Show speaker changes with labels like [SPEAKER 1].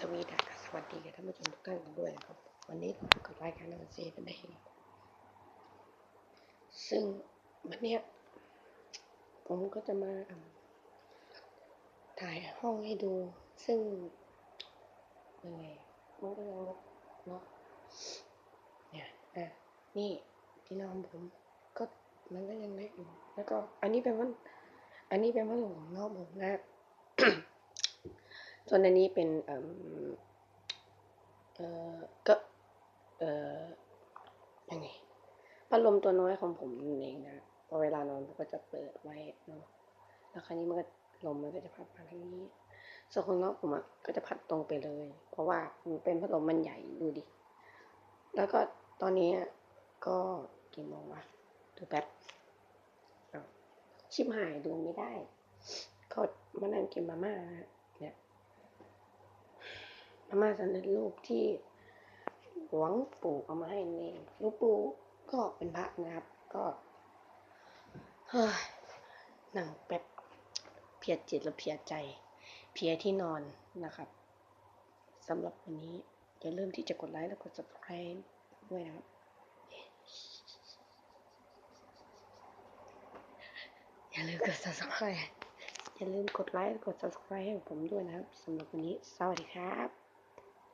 [SPEAKER 1] สวีดัสสวัสดีกับท่านผู้ชมทุกท่านกันด้วยนะครับ วันนี้เรากับรายการนันเซนเองซึ่งวันนี้ผมก็จะมาถ่ายห้องให้ดู ซึ่งยังไงมันก็ยังเนาะเนี่ยอะนี่ที่นอนผมก็มันก็ยังเล็กอยู่แล้วก็อันนี้เป็นว่าอันนี้เป็นว่าหลงนอกผมนะ ส่วนอันนี้เป็นเอ่อเอ่อก็เอ่อยังไงพัดลมตัวน้อยของผมนั่นเองนะพอเวลานอนก็จะเปิดไว้เนาะแล้วคราวนี้มันก็ลมมันก็จะพัดมาทางนี้ ส่วนของน้องผมอะก็จะพัดตรงไปเลย เพราะว่ามันเป็นพัดลมมันใหญ่ดูดิ แล้วก็ตอนนี้ก็กี่โมงวะดูแป๊บชิบหายดูไม่ได้ ก็มานั่งกินมาม่านะเนี่ย มาสำเร็จรูปที่หลวงปู่เอามาให้นี่หลวงปู่ก็เป็นพระนะครับ ก็เฮ้ยหนังแบบเพียจิตและเพียใจ เพียที่นอนนะครับสำหรับวันนี้ อย่าลืมที่จะกดไลค์และกด subscribe ด้วยนะครับอย่าลืมกด subscribe อย่าลืมกดไลค์กด subscribe ให้ผมด้วยนะครับสำหรับวันนี้ สวัสดีครับ